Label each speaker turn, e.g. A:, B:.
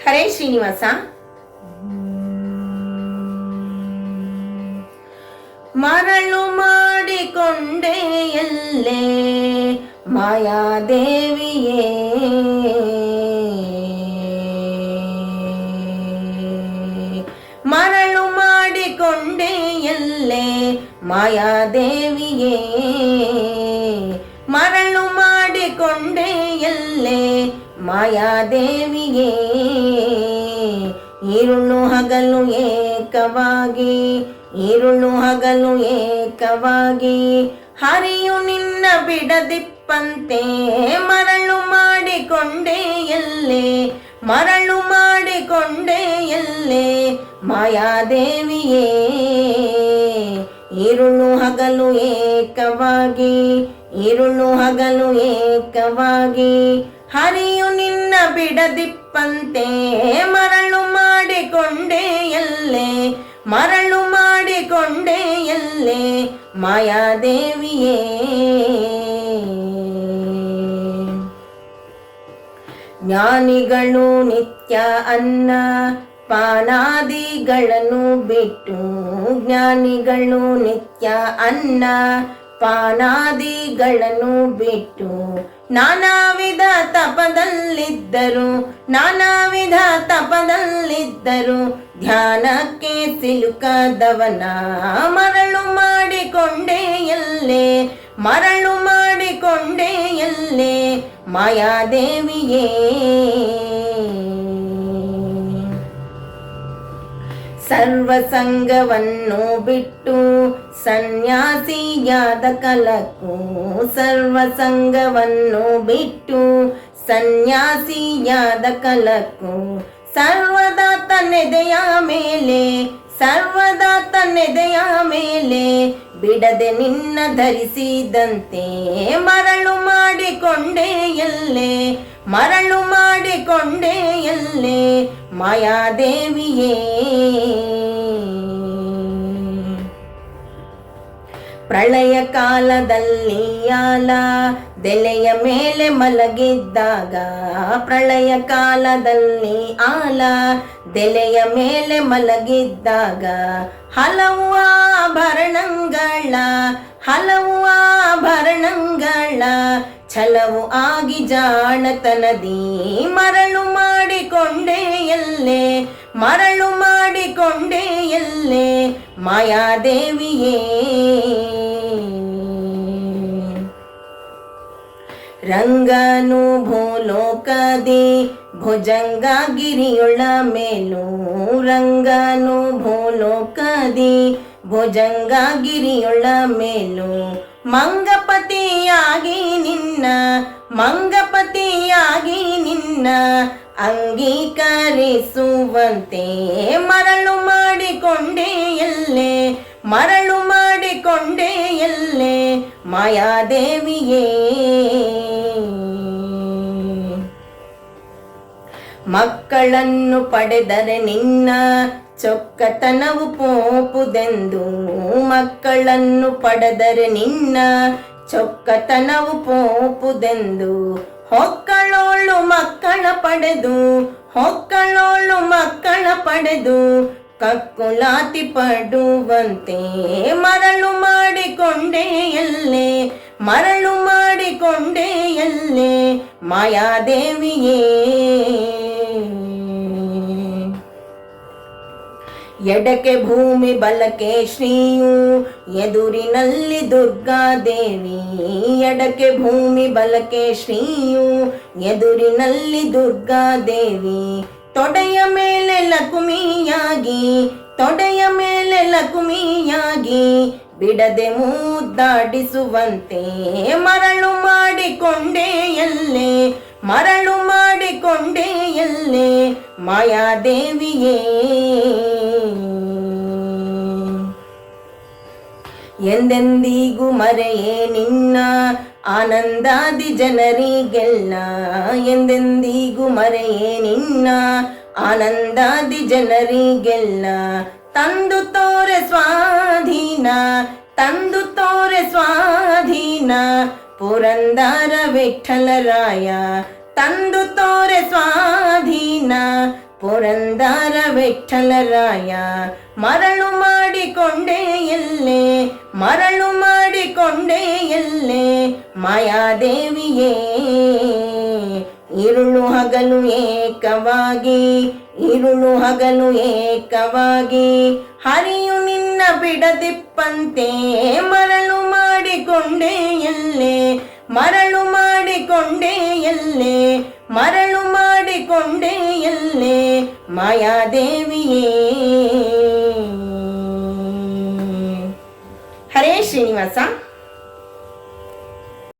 A: ಹರೇ ಶ್ರೀನಿವಾಸ ಮರಳು ಮಾಡಿಕೊಂಡೆ ಎಲ್ಲೇ ಮಾಯಾದೇವಿಯೇ ಮರಳು ಮಾಡಿಕೊಂಡೆ ಎಲ್ಲೇ ಬೇಡಿಕೊಂಡೆ ಎಲ್ಲೇ ಮಾಯಾದೇವಿಯೇ. ಈರುಳ್ಳು ಹಗಲು ಏಕವಾಗಿ, ಈರುಳ್ಳು ಹಗಲು ಏಕವಾಗಿ. ಹರಿಯು ನಿನ್ನ ಬಿಡದಿಪ್ಪಂತೆ, ಮರಳು ಮಾಡಿಕೊಂಡೆ ಎಲ್ಲೇ, ಮರಳು ಮಾಡಿಕೊಂಡೆ ಎಲ್ಲೇ ಮಾಯಾದೇವಿಯೇ. ಈರುಳು ಹಗಲು ಏಕವಾಗಿ ಈರುಳು ಹಗಲು ಏಕವಾಗಿ. ಹರಿಯು ನಿನ್ನ ಬಿಡದಿಪ್ಪಂತೆ, ಮರಳು ಮಾಡಿಕೊಂಡೆ ಎಲ್ಲೇ, ಮರಳು ಮಾಡಿಕೊಂಡೆ ಎಲ್ಲೇ, ಮಾಯಾದೇವಿಯೇ. ಜ್ಞಾನಿಗಳು ನಿತ್ಯ ಅನ್ನ ಪಾನಾದಿಗಳನ್ನು ಬಿಟ್ಟು ಜ್ಞಾನಿಗಳು ನಿತ್ಯ ಅನ್ನ ಪಾನಾದಿಗಳನ್ನು ಬಿಟ್ಟು ನಾನಾ ವಿಧ ತಪದಲ್ಲಿದ್ದರು ನಾನಾ ವಿಧ ತಪದಲ್ಲಿದ್ದರು. ಧ್ಯಾನಕ್ಕೆ ಸಿಲುಕದವನ ಮರಳು ಮಾಡಿಕೊಂಡೆ ಎಲ್ಲೇ? ಮರಳು ಮಾಡಿಕೊಂಡೆ ಎಲ್ಲೇ? ಮಾಯಾದೇವಿಯೇ. ಸರ್ವಸಂಗವನ್ನು ಬಿಟ್ಟು ಸನ್ಯಾಸಿಯಾದ ಕಲಕು ಸರ್ವಸಂಗವನ್ನು ಬಿಟ್ಟು ಸನ್ಯಾಸಿಯಾದ ಕಲಕು ಸರ್ವದ ತನ್ನೆದೆಯ ಮೇಲೆ, ಸರ್ವದ ತನ್ನೆದೆಯ ಮೇಲೆ ಬಿಡದೆ ನಿನ್ನ ಧರಿಸಿದಂತೆ ಮರಳು ಮಾಡಿಕೊಂಡೆ ಎಲ್ಲೇ, ಮರಳು ಮಾಡಿಕೊಂಡೆ ಎಲ್ಲೇ ಮಾಯಾದೇವಿಯೇ ಪ್ರಳಯ ಕಾಲದಲ್ಲಿ ಆಲ ದೆಲೆಯ ಮೇಲೆ ಮಲಗಿದ್ದಾಗ ಪ್ರಳಯ ಕಾಲದಲ್ಲಿ ಆಲ, ದೆಲೆಯ ಮೇಲೆ ಮಲಗಿದ್ದಾಗ ಹಲವು ಆಭರಣಗಳ ಹಲವು ಆಭರಣಗಳ ಛಲವು ಆಗಿ ಜಾಣತನದಿ ಮರಳು ಮಾಡಿಕೊಂಡೆ ಎಲ್ಲೇ, ಮರಳು ಮಾಡಿಕೊಂಡೆ ಎಲ್ಲೇ ಮಾಯಾದೇವಿಯೇ. ರಂಗನು ಭೂಲೋಕದಿ ಭುಜಂಗಗಿರಿಯೊಳ ಮೇಲೂ ರಂಗನು ಭೂಲೋಕದಿ ಭುಜಂಗಗಿರಿಯೊಳ ಮೇಲೂ ಮಂಗಪತಿಯಾಗಿ ನಿನ್ನ ಮಂಗಪತಿಯಾಗಿ ನಿನ್ನ ಅಂಗೀಕರಿಸುವಂತೆ ಮರಳು ಮಾಡಿಕೊಂಡೆ ಎಲ್ಲೇ, ಮರಳು ಮಾಡಿಕೊಂಡೆ ಎಲ್ಲೇ ಮಾಯಾದೇವಿಯೇ. ಮಕ್ಕಳನ್ನು ಪಡೆದರೆ ನಿನ್ನ ಚೊಕ್ಕತನವು ಪೋಪುದೆಂದು. ಮಕ್ಕಳನ್ನು ಪಡೆದರೆ ನಿನ್ನ ಚೊಕ್ಕತನವು ಪೋಪುದೆಂದು. ಹೊಕ್ಕಳೋಳು ಮಕ್ಕಳ ಪಡೆದು, ಹೊಕ್ಕಳೋಳು ಮಕ್ಕಳ ಪಡೆದು, ಕಕ್ಕುಲಾತಿ ಪಡುವಂತೆ ಮರಳು ಮಾಡಿಕೊಂಡೆ ಎಲ್ಲೇ ಮರಳು ಮಾಡಿಕೊಂಡೆ ಎಲ್ಲೇ ಮಾಯಾದೇವಿಯೇ. ಎಡಕ್ಕೆ ಭೂಮಿ ಬಲಕ್ಕೆ ಶ್ರೀಯು, ಎದುರಿನಲ್ಲಿ ದುರ್ಗಾದೇವಿ ಎಡಕ್ಕೆ ಭೂಮಿ ಬಲಕ್ಕೆ ಶ್ರೀಯು, ಎದುರಿನಲ್ಲಿ ದುರ್ಗಾದೇವಿ ತೊಡೆಯ ಮೇಲೆ ಲಕುಮಿಯಾಗಿ, ತೊಡೆಯ ಮೇಲೆ ಲಕುಮಿಯಾಗಿ, ಬಿಡದೆ ಮುದ್ದಾಡಿಸುವಂತೆ ಮರಳು ಮಾಡಿಕೊಂಡೆ ಎಲ್ಲೇ ಮರಳು ಮಾಡಿಕೊಂಡೆ ಮಾಯಾದೇವಿಯೇ ಎಂದೆಂದಿಗೂ ಮರೆಯೇ ನಿನ್ನ ಆನಂದಾದಿ ಜನರಿಗೆಲ್ಲ. ಎಂದೆಂದಿಗೂ ಮರೆಯೇ ನಿನ್ನ ಆನಂದಾದಿ ಜನರಿಗೆಲ್ಲ. ತಂದು ತೋರೆ ಸ್ವಾಧೀನ, ತಂದು ತೋರೆ ಸ್ವಾಧೀನ. ಪುರಂದರ ವಿಠಲರಾಯ ತಂದು ತೋರೆ ಸ್ವಾಧೀನ, ಪುರಂದರ ವಿಠಲರಾಯ ಮರಳು ಮಾಡಿಕೊಂಡೆ ಎಲ್ಲೇ, ಮರಳು ಮಾಡಿಕೊಂಡೆ ಎಲ್ಲೇ, ಮಾಯಾದೇವಿಯೇ. ಇರುಳು ಹಗಲು ಏಕವಾಗಿ, ಇರುಳು ಹಗಲು ಏಕವಾಗಿ. ಹರಿಯು ನಿನ್ನ ಬಿಡದಿಪ್ಪಂತೆ, ಮರಳು ಮಾಡಿಕೊಂಡೆ ಎಲ್ಲೇ ಮರಳು ಮಾಡಿಕೊಂಡೆ ಎಲ್ಲೆ? ಮರಳು ಮಾಡಿಕೊಂಡೆ ಎಲ್ಲೆ? ಮಾಯಾದೇವಿಯೇ? ಹರೇ ಶ್ರೀನಿವಾಸ.